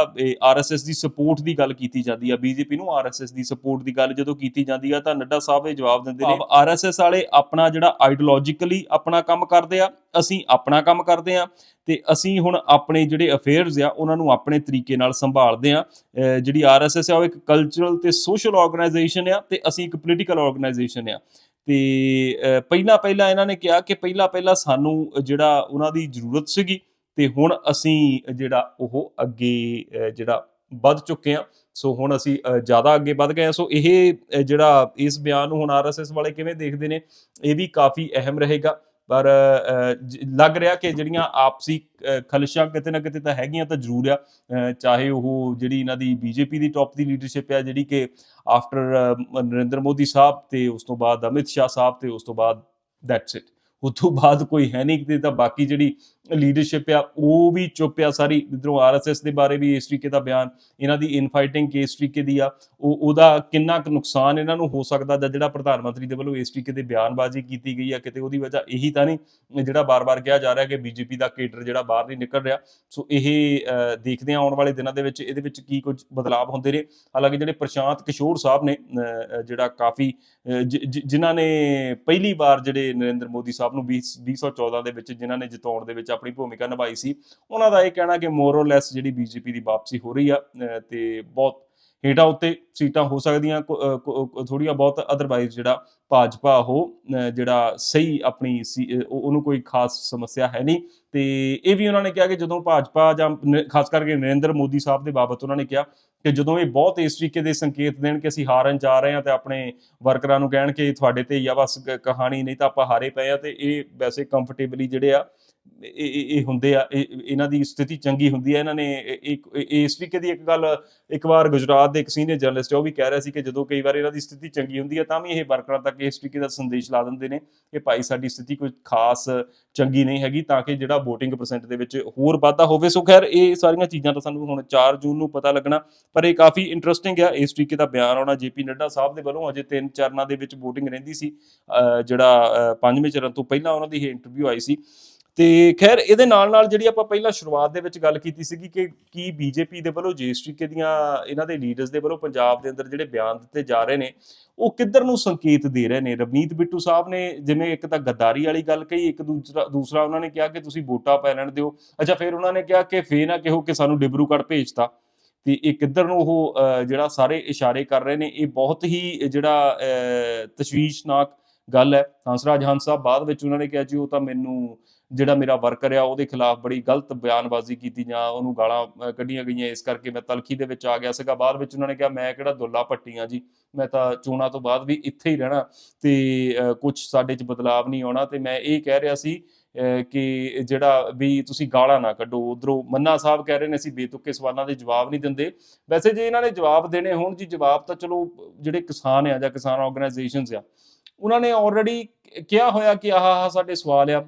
ਆਰਐਸਐਸ ਦੀ ਸਪੋਰਟ ਦੀ ਗੱਲ ਕੀਤੀ ਜਾਂਦੀ ਆ। ਬੀਜੇਪੀ ਨੂੰ ਆਰਐਸਐਸ ਦੀ ਸਪੋਰਟ ਦੀ ਗੱਲ ਜਦੋਂ ਕੀਤੀ ਜਾਂਦੀ ਆ ਤਾਂ ਨੱਡਾ ਸਾਹਿਬ ਇਹ ਜਵਾਬ ਦਿੰਦੇ ਨੇ ਆਰਐਸਐਸ ਵਾਲੇ ਆਪਣਾ ਜਿਹੜਾ ਆਈਡੀਓਲੋਜੀਕਲੀ ਆਪਣਾ ਕੰਮ ਕਰਦੇ ਆ ਅਸੀਂ ਆਪਣਾ ਕੰਮ ਕਰਦੇ ਆ। ਤੇ ਅਸੀਂ ਹੁਣ ਆਪਣੇ ਜਿਹੜੇ ਅਫੇਅਰਸ ਆ, ਉਹਨਾਂ ਨੂੰ ਆਪਣੇ ਤਰੀਕੇ ਨਾਲ ਸੰਭਾਲਦੇ ਆ ਅਹ ਜਿਹੜੀ ਆਰਐਸਐਸ ਆ, ਉਹ ਇੱਕ ਕਲਚਰਲ ਤੇ ਸੋਸ਼ਲ ਆਰਗੇਨਾਈਜੇਸ਼ਨ ਆ ਤੇ ਅਸੀਂ ਇੱਕ ਪੋਲੀਟੀਕਲ ਆਰਗੇਨਾਈਜੇਸ਼ਨ ਆ। ਤੇ ਪਹਿਲਾਂ ਪਹਿਲਾਂ ਇਹਨਾਂ ਨੇ ਕਿਹਾ ਕਿ ਪਹਿਲਾਂ ਪਹਿਲਾਂ ਸਾਨੂੰ ਜਿਹੜਾ ਉਹਨਾਂ ਦੀ ਜ਼ਰੂਰਤ ਸੀਗੀ ਤੇ ਹੁਣ ਅਸੀਂ ਜਿਹੜਾ ਉਹ ਅੱਗੇ ਜਿਹੜਾ ਵੱਧ ਚੁੱਕੇ ਆ ਸੋ ਹੁਣ ਅਸੀਂ ਜ਼ਿਆਦਾ ਅੱਗੇ ਵੱਧ ਗਏ ਆ ਸੋ ਇਹ ਜਿਹੜਾ ਇਸ ਬਿਆਨ ਨੂੰ ਹੁਣ ਆਰਐਸਐਸ ਵਾਲੇ ਕਿਵੇਂ ਦੇਖਦੇ ਨੇ, ਇਹ ਵੀ ਕਾਫੀ ਅਹਿਮ ਰਹੇਗਾ। ਪਰ ਲੱਗ ਰਿਹਾ ਕਿ ਜਿਹੜੀਆਂ ਆਪਸੀ ਅਹ, ਖਲਸ਼ਾਂ ਕਿਤੇ ਨਾ ਕਿਤੇ ਤਾਂ ਹੈਗੀਆਂ ਤਾਂ ਜ਼ਰੂਰ ਆ। ਚਾਹੇ ਉਹ ਜਿਹੜੀ ਇਹਨਾਂ ਦੀ ਬੀਜੇਪੀ ਦੀ ਟੌਪ ਦੀ ਲੀਡਰਸ਼ਿਪ ਆ ਜਿਹੜੀ ਕਿ ਆਫਟਰ ਨਰਿੰਦਰ ਮੋਦੀ ਸਾਹਿਬ ਤੇ ਉਸ ਤੋਂ ਬਾਅਦ ਅਮਿਤ ਸ਼ਾਹ ਸਾਹਿਬ ਤੇ ਉਸ ਤੋਂ ਬਾਅਦ ਦੈਟਸ ਇਟ ਉਸ ਤੋਂ ਬਾਅਦ ਕੋਈ ਹੈ ਨਹੀਂ ਤੇ ਤਾਂ ਬਾਕੀ ਜਿਹੜੀ ਲੀਡਰਸ਼ਿਪ ਆ ਉਹ ਵੀ ਚੁੱਪ ਆ ਸਾਰੀ। ਇਧਰੋਂ ਆਰਐਸਐਸ ਦੇ ਬਾਰੇ ਵੀ ਇਸ ਤਰੀਕੇ ਦਾ ਬਿਆਨ ਇਹਨਾਂ ਦੀ ਇਨਫਾਈਟਿੰਗ ਕਿਸ ਤਰੀਕੇ ਦੀ ਆ ਉਹ ਉਹਦਾ ਕਿੰਨਾ ਕੁ ਨੁਕਸਾਨ ਇਹਨਾਂ ਨੂੰ ਹੋ ਸਕਦਾ ਜਾਂ ਜਿਹੜਾ ਪ੍ਰਧਾਨ ਮੰਤਰੀ ਦੇ ਵੱਲੋਂ ਇਸ ਤਰੀਕੇ ਦੇ ਬਿਆਨਬਾਜ਼ੀ ਕੀਤੀ ਗਈ ਆ ਕਿਤੇ ਉਹਦੀ ਵਜ੍ਹਾ ਇਹੀ ਤਾਂ ਨਹੀਂ ਜਿਹੜਾ ਬਾਰ-ਬਾਰ ਕਿਹਾ ਜਾ ਰਿਹਾ ਕਿ ਬੀਜੇਪੀ ਦਾ ਕੇਡਰ ਜਿਹੜਾ ਬਾਹਰ ਨਹੀਂ ਨਿਕਲ ਰਿਹਾ। ਸੋ ਇਹ ਅਹ, ਦੇਖਦੇ ਆ ਆਉਣ ਵਾਲੇ ਦਿਨਾਂ ਦੇ ਵਿੱਚ ਇਹਦੇ ਵਿੱਚ ਕੀ ਕੁਝ ਬਦਲਾਅ ਹੁੰਦੇ ਨੇ। ਹਾਲਾਂਕਿ ਜਿਹੜੇ ਪ੍ਰਸ਼ਾਂਤ ਕਿਸ਼ੋਰ ਸਾਹਿਬ ਨੇ ਜਿਹੜਾ ਕਾਫੀ ਜਿ- ਜਿਨ੍ਹਾਂ ਨੇ ਪਹਿਲੀ ਵਾਰ ਜਿਹੜੇ ਨਰਿੰਦਰ ਮੋਦੀ ਸਾਹਿਬ ਨੂੰ 20 2014 ਦੇ ਵਿੱਚ ਜਿਨ੍ਹਾਂ ਨੇ ਜਿਤਾਉਣ ਦੇ ਵਿੱਚ ਆਪਣੀ ਭੂਮਿਕਾ ਨਿਭਾਈ ਸੀ। ਉਹਨਾਂ ਦਾ ਇਹ ਕਹਿਣਾ ਕਿ ਮੋਰੋਲੈਸ ਔਰ ਲੈਸ ਜਿਹੜੀ ਬੀਜੇਪੀ ਦੀ ਵਾਪਸੀ ਹੋ ਰਹੀ ਆ ਅਹ, ਤੇ ਬਹੁਤ ਹੇਠਾਂ ਉੱਤੇ ਸੀਟਾਂ ਹੋ ਸਕਦੀਆਂ ਥੋੜੀਆਂ ਬਹੁਤ ਅਦਰਵਾਈਜ਼ ਜਿਹੜਾ ਭਾਜਪਾ ਉਹ ਜਿਹੜਾ ਸਹੀ ਆਪਣੀ ਸੀ- ਉਹਨੂੰ ਕੋਈ ਖਾਸ ਸਮੱਸਿਆ ਹੈ ਨਹੀਂ। ਤੇ ਇਹ ਵੀ ਉਹਨਾਂ ਨੇ ਕਿਹਾ ਕਿ ਜਦੋਂ ਭਾਜਪਾ ਜਾਂ ਖਾਸ ਕਰਕੇ ਨਰਿੰਦਰ ਮੋਦੀ ਸਾਹਿਬ ਦੇ ਬਾਬਤ ਉਹਨਾਂ ਨੇ ਕਿਹਾ ਕਿ ਜਦੋਂ ਇਹ ਬਹੁਤ ਇਸ ਤਰੀਕੇ ਦੇ ਸੰਕੇਤ ਦੇਣ ਕਿ ਅਸੀਂ ਹਾਰਨ ਜਾ ਰਹੇ ਹਾਂ ਤੇ ਆਪਣੇ ਵਰਕਰਾਂ ਨੂੰ ਕਹਿਣ ਕਿ ਤੁਹਾਡੇ ਤੇ ਹੀ ਆ ਬਸ ਕਹਾਣੀ ਨਹੀਂ ਤਾਂ ਆਪਾਂ ਹਾਰੇ ਪਏ ਆ ਤੇ ਇਹ ਵੈਸੇ ਕੰਫਰਟੇਬਲੀ ਜਿਹੜੇ ਆ ਇਹ, ਇਹ- ਹੁੰਦੇ ਆ, ਇਹ- ਇਹਨਾਂ ਦੀ ਸਥਿਤੀ ਚੰਗੀ ਹੁੰਦੀ ਹੈ ਇਹਨਾਂ ਨੇ ਇਸ ਤਰੀਕੇ ਦੀ ਇੱਕ ਗੱਲ ਇੱਕ ਵਾਰ ਗੁਜਰਾਤ ਦੇ ਇੱਕ ਸੀਨੀਅਰ ਜਰਨਲਿਸਟ ਉਹ ਵੀ ਕਹਿ ਰਿਹਾ ਸੀ ਕਿ ਜਦੋਂ ਕਈ ਵਾਰ ਇਹਨਾਂ ਦੀ ਸਥਿਤੀ ਚੰਗੀ ਹੁੰਦੀ ਹੈ ਤਾਂ ਵੀ ਇਹ ਵਰਕਰਾਂ ਤੱਕ ਇਸ ਤਰੀਕੇ ਦਾ ਸੰਦੇਸ਼ ਲਾ ਦਿੰਦੇ ਨੇ ਕਿ ਭਾਈ ਸਾਡੀ ਸਥਿਤੀ ਕੋਈ ਖਾਸ ਚੰਗੀ ਨਹੀਂ ਹੈਗੀ, ਤਾਂ ਕਿ ਜਿਹੜਾ VOTING ਪਰਸੈਂਟ ਦੇ ਵਿੱਚ ਹੋਰ ਵਾਧਾ ਹੋਵੇ। ਸੋ ਖੈਰ, ਇਹ ਸਾਰੀਆਂ ਚੀਜ਼ਾਂ ਤਾਂ ਸਾਨੂੰ ਹੁਣ 4 ਜੂਨ ਨੂੰ ਪਤਾ ਲੱਗਣਾ, ਪਰ ਇਹ ਕਾਫੀ ਇੰਟਰਸਟਿੰਗ ਆ। ਇਸ ਤਰੀਕੇ ਦਾ ਬਿਆਨ ਆਉਣਾ ਜੇਪੀ ਨੱਡਾ ਸਾਹਿਬ ਦੇ ਵੱਲੋਂ ਅਜੇ ਤਿੰਨ ਚਰਨਾਂ ਦੇ ਵਿੱਚ VOTING ਰਹਿੰਦੀ ਸੀ। ਜਿਹੜਾ ਪੰਜਵੇਂ ਚਰਨ ਤੋਂ ਪਹਿਲਾਂ ਉਹਨਾਂ ਦੀ ਇਹ ਇੰਟਰਵਿਊ ਆਈ ਸੀ। ਤੇ ਖੈਰ ਇਹਦੇ ਨਾਲ ਨਾਲ ਜਿਹੜੀ ਆਪਾਂ ਪਹਿਲਾਂ ਸ਼ੁਰੂਆਤ ਦੇ ਵਿੱਚ ਗੱਲ ਕੀਤੀ ਸੀਗੀ ਕਿ ਕੀ ਬੀਜੇਪੀ ਦੇ ਵੱਲੋਂ ਜਿਸ ਤਰੀਕੇ ਦੀਆਂ ਇਹਨਾਂ ਦੇ ਲੀਡਰਸ ਦੇ ਵੱਲੋਂ ਪੰਜਾਬ ਦੇ ਅੰਦਰ ਜਿਹੜੇ ਬਿਆਨ ਦਿੱਤੇ ਜਾ ਰਹੇ ਨੇ ਉਹ ਕਿੱਧਰ ਨੂੰ ਸੰਕੇਤ ਦੇ ਰਹੇ ਨੇ? ਰਵਨੀਤ ਬਿੱਟੂ ਸਾਹਿਬ ਨੇ ਜਿਵੇਂ ਇੱਕ ਤਾਂ ਗੱਦਾਰੀ ਵਾਲੀ ਗੱਲ ਕਹੀ ਇੱਕ ਦੂਸਰਾ ਦੂਸਰਾ ਉਹਨਾਂ ਨੇ ਕਿਹਾ ਕਿ ਤੁਸੀਂ ਵੋਟਾਂ ਪੈ ਲੈਣ ਦਿਓ। ਅੱਛਾ ਫਿਰ ਉਹਨਾਂ ਨੇ ਕਿਹਾ ਕਿ ਫੇਰ ਨਾ ਕਿਹੋ ਕਿ ਸਾਨੂੰ ਡਿਬਰੂਗੜ੍ਹ ਭੇਜਤਾ। ਤੇ ਇਹ ਕਿੱਧਰ ਨੂੰ ਉਹ ਜਿਹੜਾ ਸਾਰੇ ਇਸ਼ਾਰੇ ਕਰ ਰਹੇ ਨੇ ਇਹ ਬਹੁਤ ਹੀ ਜਿਹੜਾ ਅਹ, ਤਸ਼ਵੀਸ਼ਨਾਕ ਗੱਲ ਹੈ। ਹੰਸਰਾਜ ਹੰਸ ਸਾਹਿਬ ਬਾਅਦ ਵਿੱਚ ਉਹਨਾਂ ਨੇ ਕਿਹਾ ਜੀ ਉਹ ਤਾਂ ਮੈਨੂੰ ਜਿਹੜਾ ਮੇਰਾ ਵਰਕਰ ਆ ਉਹਦੇ ਖਿਲਾਫ ਬੜੀ ਗਲਤ ਬਿਆਨਬਾਜ਼ੀ ਕੀਤੀ ਜਾਂ ਉਹਨੂੰ ਗਾਲਾਂ ਕੱਢੀਆਂ ਗਈਆਂ। ਇਸ ਕਰਕੇ ਮੈਂ ਤਲਖੀ ਦੇ ਵਿੱਚ ਆ ਗਿਆ ਸੀਗਾ। ਬਾਅਦ ਵਿੱਚ ਉਹਨਾਂ ਨੇ ਕਿਹਾ ਮੈਂ ਕਿਹੜਾ ਦੁੱਲਾ ਪੱਟੀਆਂ ਜੀ? ਮੈਂ ਤਾਂ ਚੋਣਾਂ ਤੋਂ ਬਾਅਦ ਵੀ ਇੱਥੇ ਹੀ ਰਹਿਣਾ ਤੇ ਕੁਝ ਸਾਡੇ 'ਚ ਬਦਲਾਵ ਨਹੀਂ ਆਉਣਾ। ਤੇ ਮੈਂ ਇਹ ਕਹਿ ਰਿਹਾ ਸੀ ਅਹ, ਕਿ ਜਿਹੜਾ ਵੀ ਤੁਸੀਂ ਗਾਲਾਂ ਨਾ ਕੱਢੋ। ਉਧਰੋਂ ਮੰਨਾ ਸਾਹਿਬ ਕਹਿ ਰਹੇ ਨੇ ਅਸੀਂ ਬੇਤੁਕੇ ਸਵਾਲਾਂ ਦੇ ਜਵਾਬ ਨਹੀਂ ਦਿੰਦੇ। ਵੈਸੇ ਜੇ ਇਹਨਾਂ ਨੇ ਜਵਾਬ ਦੇਣੇ ਹੋਣ ਜੀ ਜਵਾਬ ਤਾਂ ਚਲੋ ਜਿਹੜੇ ਕਿਸਾਨ ਆ ਜਾਂ ਕਿਸਾਨ ਆਰਗੇਨਾਈਜੇਸ਼ਨਸ ਆ ਉਹਨਾਂ ਨੇ ਆਲਰੇਡੀ ਕਿਹਾ ਹੋਇਆ ਕਿ ਆਹ ਆਹ ਸਾਡੇ ਸਵਾਲ ਆ।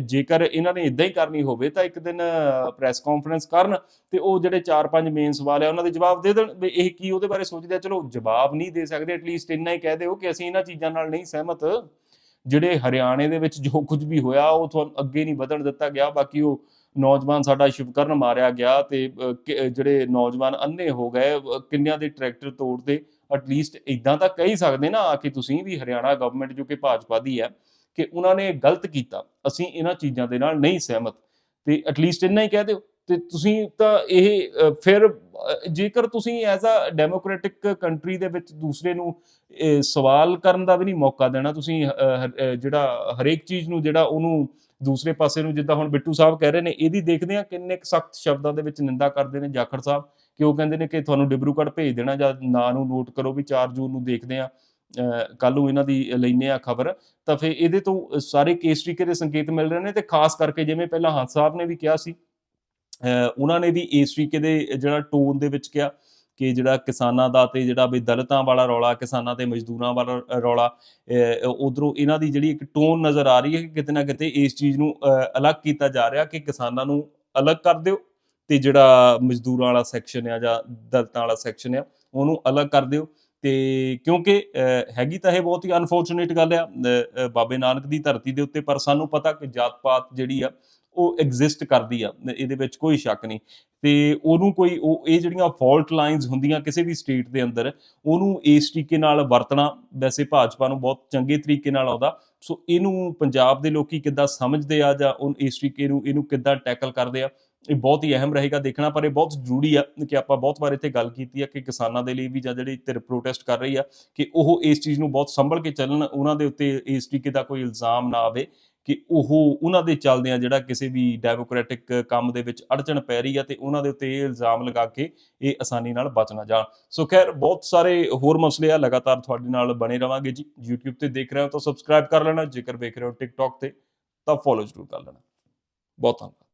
ਜੇਕਰ ਇਹਨਾਂ ਨੇ ਇਦਾਂ ਹੀ ਕਰਨੀ ਹੋਵੇ ਤਾਂ ਇੱਕ ਦਿਨ ਪ੍ਰੈਸ ਕਾਨਫਰੰਸ ਕਰਨ ਤੇ ਉਹ ਜਿਹੜੇ 4-5 ਮੇਨ ਸਵਾਲ ਆ, ਉਹਨਾਂ ਦੇ ਜਵਾਬ ਦੇ ਦੇਣ। ਵੀ ਇਹ ਕੀ ਉਹਦੇ ਬਾਰੇ ਸੋਚਦੇ ਆ? ਚਲੋ, ਜਵਾਬ ਨਹੀਂ ਦੇ ਸਕਦੇ ਐਟਲੀਸਟ ਇੰਨਾ ਹੀ ਕਹਿ ਦਿਓ ਕਿ ਅਸੀਂ ਇਹਨਾਂ ਚੀਜ਼ਾਂ ਨਾਲ ਨਹੀਂ ਸਹਿਮਤ। ਜਿਹੜੇ ਹਰਿਆਣੇ ਦੇ ਵਿੱਚ ਜੋ ਕੁਝ ਵੀ ਹੋਇਆ, ਉਹ ਤੁਹਾਨੂੰ ਅੱਗੇ ਨਹੀਂ ਵਧਣ ਦਿੱਤਾ ਗਿਆ। ਬਾਕੀ ਉਹ ਨੌਜਵਾਨ ਸਾਡਾ ਸ਼ਿਵਕਰਨ ਮਾਰਿਆ ਗਿਆ ਤੇ ਜਿਹੜੇ ਨੌਜਵਾਨ ਅੰਨੇ ਹੋ ਗਏ ਕਿੰਨਿਆਂ ਦੇ ਟਰੈਕਟਰ ਤੋੜਦੇ ਐਟਲੀਸਟ ਇਦਾਂ ਤਾਂ ਕਹਿ ਹੀ ਸਕਦੇ ਨਾ ਆ ਕਿ ਤੁਸੀਂ ਵੀ ਹਰਿਆਣਾ ਗਵਰਨਮੈਂਟ ਜੋ ਕਿ ਭਾਜਪਾ ਦੀ ਹੈ, ਕਿ ਉਹਨਾਂ ਨੇ ਗਲਤ ਕੀਤਾ, ਅਸੀਂ ਇਹਨਾਂ ਚੀਜ਼ਾਂ ਦੇ ਨਾਲ ਨਹੀਂ ਸਹਿਮਤ। ਤੇ ਐਟਲੀਸਟ ਇੰਨਾ ਹੀ ਕਹਿ ਦਿਓ। ਤੇ ਤੁਸੀਂ ਤਾਂ ਇਹ ਫਿਰ ਜੇਕਰ ਤੁਸੀਂ ਐਜ਼ ਅ ਡੈਮੋਕ੍ਰੈਟਿਕ ਕੰਟਰੀ ਦੇ ਵਿੱਚ ਦੂਸਰੇ ਨੂੰ ਸਵਾਲ ਕਰਨ ਦਾ ਵੀ ਨਹੀਂ ਮੌਕਾ ਦੇਣਾ, ਤੁਸੀਂ ਜਿਹੜਾ ਹਰੇਕ ਚੀਜ਼ ਨੂੰ, ਜਿਹੜਾ ਉਹਨੂੰ ਦੂਸਰੇ ਪਾਸੇ ਨੂੰ ਜਿੱਦਾਂ ਹੁਣ ਬਿੱਟੂ ਸਾਹਿਬ ਕਹਿ ਰਹੇ ਨੇ, ਇਹਦੀ ਦੇਖਦੇ ਆ ਕਿੰਨੇ ਸਖਤ ਸ਼ਬਦਾਂ ਦੇ ਵਿੱਚ ਨਿੰਦਾ ਕਰਦੇ ਨੇ ਜਾਖੜ ਸਾਹਿਬ। ਕਿ ਉਹ ਕਹਿੰਦੇ ਨੇ ਕਿ ਤੁਹਾਨੂੰ ਡਿਬਰੂਗੜ੍ਹ ਭੇਜ ਦੇਣਾ ਜਾਂ ਨਾਂ ਨੂੰ ਨੋਟ ਕਰੋ ਵੀ 4 ਜੂਨ ਨੂੰ ਦੇਖਦੇ ਆ ਕੱਲ ਨੂੰ ਇਹਨਾਂ ਦੀ ਲੈਨੇ ਆ ਖਬਰ। ਤਾਂ ਫਿਰ ਇਹਦੇ ਤੋਂ ਸਾਰੇ ਕੇਸ ਤਰੀਕੇ ਦੇ ਸੰਕੇਤ ਮਿਲ ਰਹੇ ਨੇ ਤੇ ਖਾਸ ਕਰਕੇ ਜਿਵੇਂ ਪਹਿਲਾਂ ਹੰਸ ਸਾਹਿਬ ਨੇ ਵੀ ਕਿਹਾ ਸੀ ਉਹਨਾਂ ਨੇ ਵੀ ਇਸ ਤਰੀਕੇ ਦੇ ਜਿਹੜਾ ਟੋਨ ਦੇ ਵਿੱਚ ਕਿਹਾ ਕਿ ਜਿਹੜਾ ਕਿਸਾਨਾਂ ਦਾ ਤੇ ਜਿਹੜਾ ਵੀ ਦਲਤਾਂ ਵਾਲਾ ਰੌਲਾ ਕਿਸਾਨਾਂ ਤੇ ਮਜ਼ਦੂਰਾਂ ਵਾਲਾ ਰੌਲਾ ਉਧਰੋਂ ਇਹਨਾਂ ਦੀ ਜਿਹੜੀ ਇੱਕ ਟੋਨ ਨਜ਼ਰ ਆ ਰਹੀ ਹੈ ਕਿ ਕਿਤੇ ਨਾ ਕਿਤੇ ਇਸ ਚੀਜ਼ ਨੂੰ ਅਹ, ਅਲੱਗ ਕੀਤਾ ਜਾ ਰਿਹਾ ਕਿ ਕਿਸਾਨਾਂ ਨੂੰ ਅਲੱਗ ਕਰ ਦਿਓ। ਤੇ ਜਿਹੜਾ ਮਜ਼ਦੂਰਾਂ ਵਾਲਾ ਸੈਕਸ਼ਨ ਆ ਜਾਂ ਦਲਤਾਂ ਵਾਲਾ ਸੈਕਸ਼ਨ ਆ, ਉਹਨੂੰ ਅਲੱਗ ਕਰ ਦਿਓ। ਤੇ ਕਿਉਂਕਿ ਹੈਗੀ ਤਾਂ ਇਹ ਬਹੁਤ ਹੀ ਅਨਫੋਰਚੂਨੇਟ ਗੱਲ ਆ। ਬਾਬੇ ਨਾਨਕ ਦੀ ਧਰਤੀ ਦੇ ਉੱਤੇ, ਪਰ ਸਾਨੂੰ ਪਤਾ ਕਿ ਜਾਤ ਪਾਤ ਜਿਹੜੀ ਆ, ਉਹ ਐਗਜ਼ਿਸਟ ਕਰਦੀ ਆ। ਇਹਦੇ ਵਿੱਚ ਕੋਈ ਸ਼ੱਕ ਨਹੀਂ। ਤੇ ਉਹਨੂੰ ਕੋਈ, ਉਹ, ਇਹ ਜਿਹੜੀਆਂ ਫਾਲਟ ਲਾਈਨਸ ਹੁੰਦੀਆਂ ਕਿਸੇ ਵੀ ਸਟੇਟ ਦੇ ਅੰਦਰ, ਉਹਨੂੰ ਇਸ ਤਰੀਕੇ ਨਾਲ ਵਰਤਣਾ, ਵੈਸੇ ਭਾਜਪਾ ਨੂੰ ਬਹੁਤ ਚੰਗੇ ਤਰੀਕੇ ਨਾਲ ਆਉਂਦਾ। ਸੋ ਇਹਨੂੰ ਪੰਜਾਬ ਦੇ ਲੋਕੀ ਕਿੱਦਾਂ ਸਮਝਦੇ ਆ ਜਾਂ ਉਹ ਇਸ ਤਰੀਕੇ ਨੂੰ, ਇਹਨੂੰ ਕਿੱਦਾਂ ਟੈਕਲ ਕਰਦੇ ਆ ਇਹ ਬਹੁਤ ਹੀ ਅਹਿਮ ਰਹੇਗਾ ਦੇਖਣਾ, ਪਰ ਇਹ ਬਹੁਤ ਜ਼ਰੂਰੀ ਆ ਕਿ ਆਪਾਂ ਬਹੁਤ ਵਾਰ ਇੱਥੇ ਗੱਲ ਕੀਤੀ ਆ ਕਿ ਕਿਸਾਨਾਂ ਦੇ ਲਈ ਵੀ ਜਾਂ ਜਿਹੜੀ ਧਿਰ ਪ੍ਰੋਟੈਸਟ ਕਰ ਰਹੀ ਆ ਕਿ ਉਹ ਇਸ ਚੀਜ਼ ਨੂੰ ਬਹੁਤ ਸੰਭਲ ਕੇ ਚੱਲਣ, ਉਹਨਾਂ ਦੇ ਉੱਤੇ ਇਸ ਤਰੀਕੇ ਦਾ ਕੋਈ ਇਲਜ਼ਾਮ ਨਾ ਆਵੇ ਕਿ ਉਹ ਉਹਨਾਂ ਦੇ ਚੱਲਦਿਆਂ ਜਿਹੜਾ ਕਿਸੇ ਵੀ ਡੈਮੋਕ੍ਰੈਟਿਕ ਕੰਮ ਦੇ ਵਿੱਚ ਅੜਚਣ ਪੈ ਰਹੀ ਆ ਤੇ ਉਹਨਾਂ ਦੇ ਉੱਤੇ ਇਹ ਇਲਜ਼ਾਮ ਲਗਾ ਕੇ ਇਹ ਆਸਾਨੀ ਨਾਲ ਬਚ ਨਾ ਜਾਣ। ਸੋ ਖੈਰ, ਬਹੁਤ ਸਾਰੇ ਹੋਰ ਮਸਲੇ ਆ, ਲਗਾਤਾਰ ਤੁਹਾਡੇ ਨਾਲ ਬਣੇ ਰਵਾਂਗੇ ਜੀ। YouTube ਤੇ ਦੇਖ ਰਹੇ ਹੋ ਤਾਂ ਸਬਸਕ੍ਰਾਈਬ ਕਰ ਲੈਣਾ, ਜੇਕਰ ਵੇਖ ਰਹੇ ਹੋ TikTok ਤੇ ਤਾਂ ਫੋਲੋ ਜ਼ਰੂਰ ਕਰ ਲੈਣਾ। ਬਹੁਤ ਧੰਨਵਾਦ।